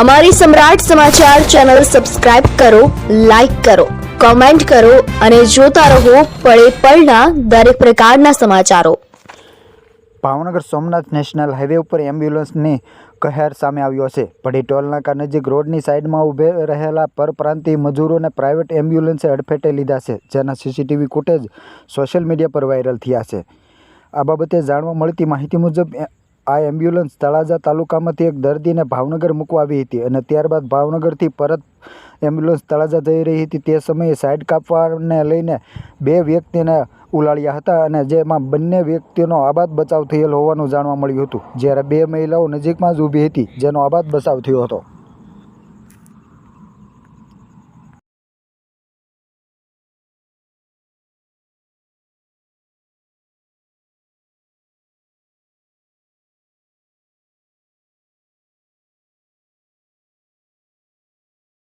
અમારી સમ્રાટ સમાચાર channel subscribe કરો, લાઇક કરો, કોમેન્ટ કરો અને જોતા રહો પળે પળના દરેક પ્રકારના સમાચારો. ભાવનગર સોમનાથ નેશનલ હાઈવે ઉપર એમ્બ્યુલન્સની કહેર સામે આવ્યો છે. પડી ટોલનાકા નજીક રોડની સાઈડમાં ઊભે રહેલા પરપ્રાંતિય મજૂરોને પ્રાઇવેટ એમ્બ્યુલન્સે અડફેટે લીધા છે, જેના સીસીટીવી ફૂટેજ સોશિયલ મીડિયા પર વાયરલ થયા છે. આ બાબતે જાણવા મળતી માહિતી મુજબ આ એમ્બ્યુલન્સ તળાજા તાલુકામાંથી એક દર્દીને ભાવનગર મૂકવા આવી હતી અને ત્યારબાદ ભાવનગરથી પરત એમ્બ્યુલન્સ તળાજા જઈ રહી હતી. તે સમયે સાઇડ કાપવાને લઈને બે વ્યક્તિને ઉલાળ્યા હતા અને જેમાં બંને વ્યક્તિઓનો આબાદ બચાવ થયેલ હોવાનું જાણવા મળ્યું હતું. જ્યારે બે મહિલાઓ નજીકમાં જ ઊભી હતી, જેનો આબાદ બચાવ થયો હતો.